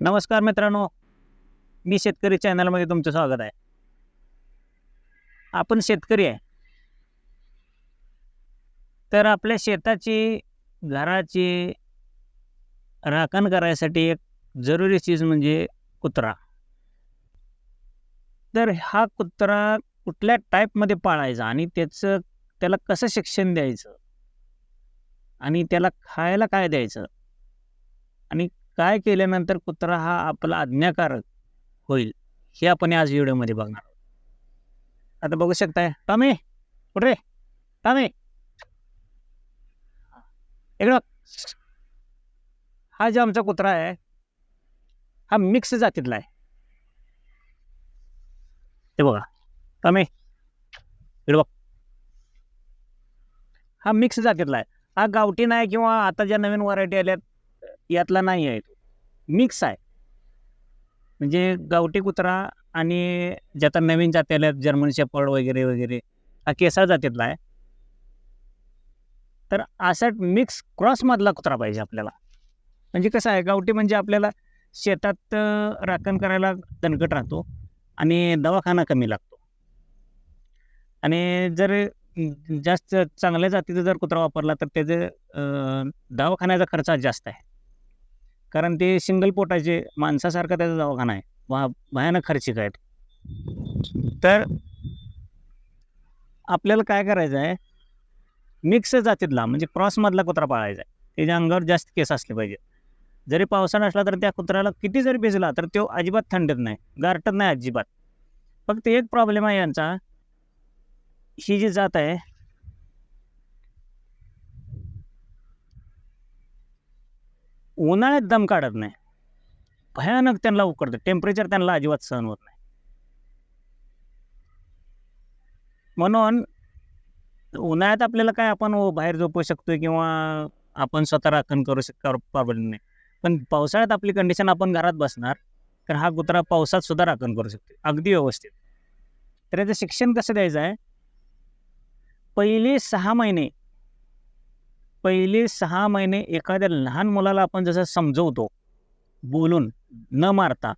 नमस्कार मित्रांनो. मी शेतकरी चॅनलमध्ये तुमचं स्वागत आहे. आपण शेतकरी आहे. तर आपल्या शेताची घराची राखण करायसाठी एक जरुरी चीज म्हणजे कुत्रा. तर हा कुत्रा कुठल्या टाईपमध्ये पाळायचा आणि त्याचं त्याला कसं शिक्षण द्यायचं? आणि त्याला खायला काय द्यायचं? आणि काय केल्यानंतर कुत्रा हा आपला आज्ञाकारक होईल हे आपण आज व्हिडिओमध्ये बघणार आहोत. आता बघू शकताय टॉमी कुठे टॉमी. इकडं हा जो आमचा कुत्रा आहे हा मिक्स जातीतला आहे. ते बघा टॉमी इकडं बघ. हा मिक्स जातीतला आहे. हा गावठी नाही किंवा आता ज्या नवीन व्हरायटी आल्यात यातला नाही आहे. मिक्स आहे. म्हणजे गावठी कुत्रा आणि ज्यात नवीन जाती आल्या जर्मन शेपर्ड वगैरे वगैरे हा केसाळ जातीतला आहे. तर असा मिक्स क्रॉसमधला कुत्रा पाहिजे आपल्याला. म्हणजे कसं आहे गावठी म्हणजे आपल्याला शेतात राखण करायला दणकट राहतो आणि दवाखाना कमी लागतो. आणि जर जास्त चांगल्या जातीचा जर कुत्रा वापरला तर त्याचं दवाखान्याचा खर्च जास्त आहे. कारण ते सिंगल पोटाचे माणसासारखा त्याचा दवाखाना आहे. वा भयानक खर्चिक आहेत. तर आपल्याला काय करायचं आहे? मिक्स जातीतला म्हणजे क्रॉसमधला कुत्रा पाळायचा आहे. त्याच्या अंगावर जास्त केस असले पाहिजे जरी पावसाळा असला तर त्या कुत्र्याला किती जरी भिजला तर तो अजिबात थंडत नाही गारटत नाही अजिबात. फक्त एक प्रॉब्लेम आहे यांचा. ही जी जात आहे उन्हाळ्यात दम काढत नाही. भयानक त्यांना उकडतं टेम्परेचर त्यांना अजिबात सहन होत नाही. म्हणून उन्हाळ्यात आपल्याला काय आपण बाहेर झोपू शकतो किंवा आपण स्वतः राखण करू शकतो प्रॉब्लेम नाही. पण पावसाळ्यात आपली कंडिशन आपण घरात बसणार तर हा कुत्रा पावसात सुद्धा राखण करू शकतो अगदी व्यवस्थित. तर याचं शिक्षण कसं द्यायचं आहे? पहिले सहा महिने पहिले सहा महिने एखाद्या लहान मुलाला आपण जसं समजवतो बोलून न मारता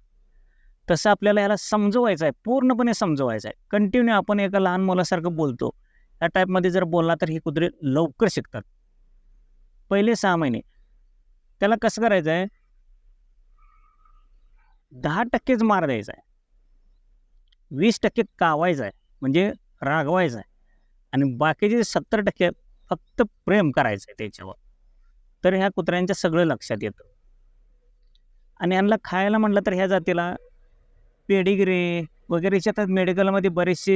तसं आपल्याला याला समजवायचं आहे पूर्णपणे समजवायचं आहे. कंटिन्यू आपण एका लहान मुलासारखं बोलतो. त्या टाईपमध्ये जर बोलला तर ही कुत्रे लवकर शिकतात. पहिले सहा महिने. त्याला कसं करायचं आहे? दहा टक्केच मार द्यायचा आहे. वीस टक्के कावायचं आहे म्हणजे रागवायचं आहे. आणि बाकीचे सत्तर टक्के फक्त प्रेम करायचं आहे त्याच्यावर. तर ह्या कुत्र्यांच्या सगळं लक्षात येतं. आणि यांना खायला म्हटलं तर ह्या जातीला पेडिग्रे वगैरे तर मेडिकलमध्ये बरेचसे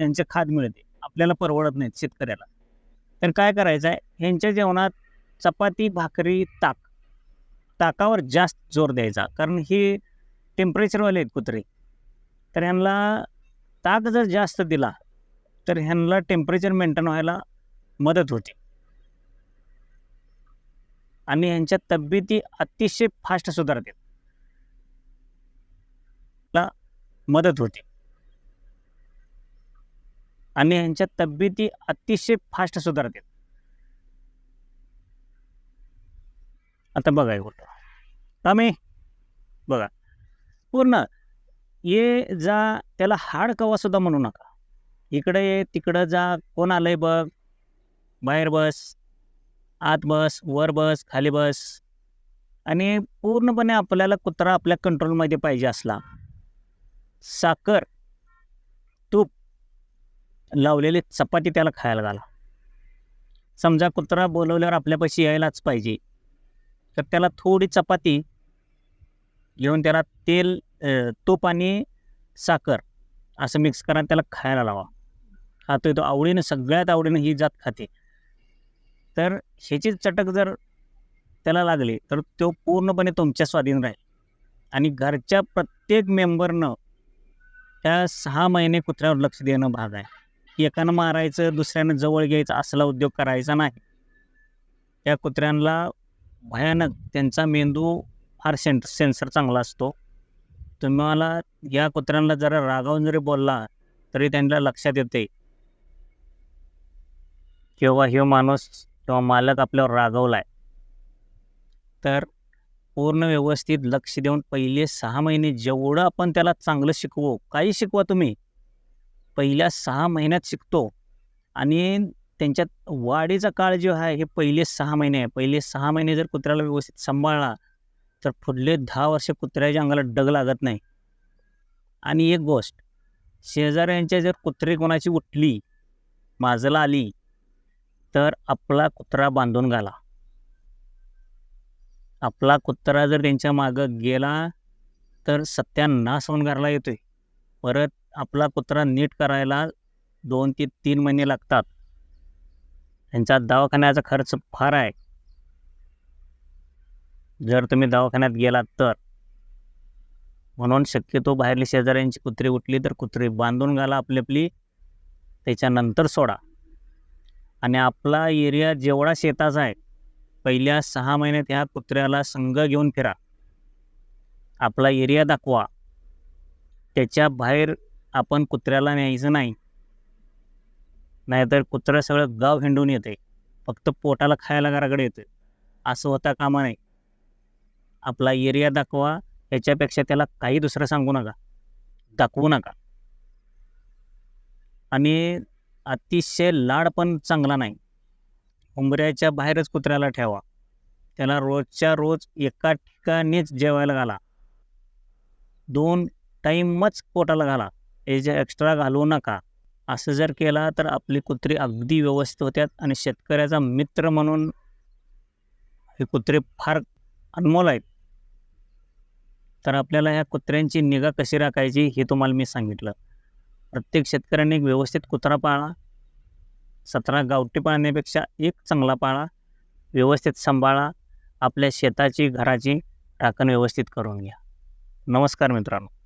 यांचे खाद मिळते. आपल्याला परवडत नाहीत शेतकऱ्याला. तर काय करायचं आहे ह्यांच्या जेवणात चपाती भाकरी ताक. ताकावर जास्त जोर द्यायचा. कारण हे टेम्परेचरवाले आहेत कुत्रे. तर ह्यांना ताक जर जास्त दिला तर ह्यांना टेम्परेचर मेंटेन व्हायला मदत होते. आणि ह्यांच्या तब्येती अतिशय फास्ट सुधारते ला मदत होते. आणि ह्यांच्या तब्येती अतिशय फास्ट सुधारते आता बघा कुठं कामे बघा. पूर्ण ये जा त्याला हाड कवा सुद्धा म्हणू नका. इकडे ये तिकडं जा कोण आलंय बघ. बाहेर बस आत बस वर बस खाली बस. आणि पूर्णपणे आपल्याला कुत्रा आपल्या कंट्रोलमध्ये पाहिजे असला. साखर तूप लावलेली चपाती त्याला खायला घाला. समजा कुत्रा बोलवल्यावर आपल्यापाशी यायलाच पाहिजे. तर त्याला थोडी चपाती घेऊन त्याला तेल तूप आणि साखर असं मिक्स करा त्याला खायला लावा. खातोय तो आवडीनं सगळ्यात आवडीनं ही जात खाते. तर ह्याची चटक जर त्याला लागली तर तो पूर्णपणे तुमच्या स्वाधीन राहील. आणि घरच्या प्रत्येक मेंबरनं त्या सहा महिने कुत्र्यावर लक्ष देणं भाग आहे. एकानं मारायचं दुसऱ्यानं जवळ घ्यायचं असला उद्योग करायचा नाही. त्या कुत्र्यांना भयानक त्यांचा मेंदू फार सें सेन्सर चांगला असतो. तुम्हाला या कुत्र्यांना जरा रागावून जरी बोलला तरी त्यांना लक्षात येते. किंवा हे माणूस किंवा मालक आपल्यावर रागवला आहे तर पूर्ण व्यवस्थित लक्ष देऊन पहिले सहा महिने जेवढं आपण त्याला चांगलं शिकवू काही शिकवा तुम्ही. पहिल्या सहा महिन्यात शिकतो. आणि त्यांच्यात वाढीचा काळ जो आहे हे पहिले सहा महिने आहे. पहिले सहा महिने जर कुत्र्याला व्यवस्थित सांभाळला तर पुढले दहा वर्ष कुत्र्याच्या अंगाला डग लागत नाही. आणि एक गोष्ट शेजाऱ्यांच्या जर कुत्रे कोणाची उठली माजला आली तर आपला कुत्रा बांधून घाला. आपला कुत्रा जर त्यांच्या मागं गेला तर सत्यानाश होऊन घरला येतोय. परत आपला कुत्रा नीट करायला दोन ते तीन महिने लागतात. त्यांचा दवाखान्याचा खर्च फार आहे. जर तुम्ही दवाखान्यात गेलात तर. म्हणून शक्यतो बाहेरली शेजाऱ्यांची कुत्री उठली तर कुत्री बांधून घाला आपली आपली. त्याच्यानंतर सोडा. आणि आपला एरिया जेवढा शेताचा आहे पहिल्या सहा महिन्यात ह्या कुत्र्याला संघ घेऊन फिरा. आपला एरिया दाखवा. त्याच्या बाहेर आपण कुत्र्याला न्यायचं नाही. नाहीतर कुत्रं सगळं गाव हिंडून येते. फक्त पोटाला खायला घराकडे येते. असं होता कामा नाही आपला एरिया दाखवा. याच्यापेक्षा त्याला काही दुसरं सांगू नका. दाखवू नका. आणि अतिशय लाड पण चांगला नाही. उंबऱ्याच्या बाहेरच कुत्र्याला ठेवा. त्याला रोजच्या रोज एका ठिकाणीच जेवायला घाला. दोन टाईमच पोटाला घाला. याच्या एक्स्ट्रा घालवू नका. असं जर केला तर आपली कुत्री अगदी व्यवस्थित होत्यात आणि शेतकऱ्याचा मित्र म्हणून हे कुत्रे फार अनमोल आहेत. तर आपल्याला ह्या कुत्र्यांची निगा कशी राखायची हे तुम्हाला मी सांगितलं. प्रत्येक शेतकऱ्याने एक व्यवस्थित कुत्रा पाळा सतरा गावठी पाळण्यापेक्षा एक चांगला पाळा व्यवस्थित सांभाळा आपल्या शेताची घराची राखण व्यवस्थित करून घ्या. नमस्कार मित्रांनो.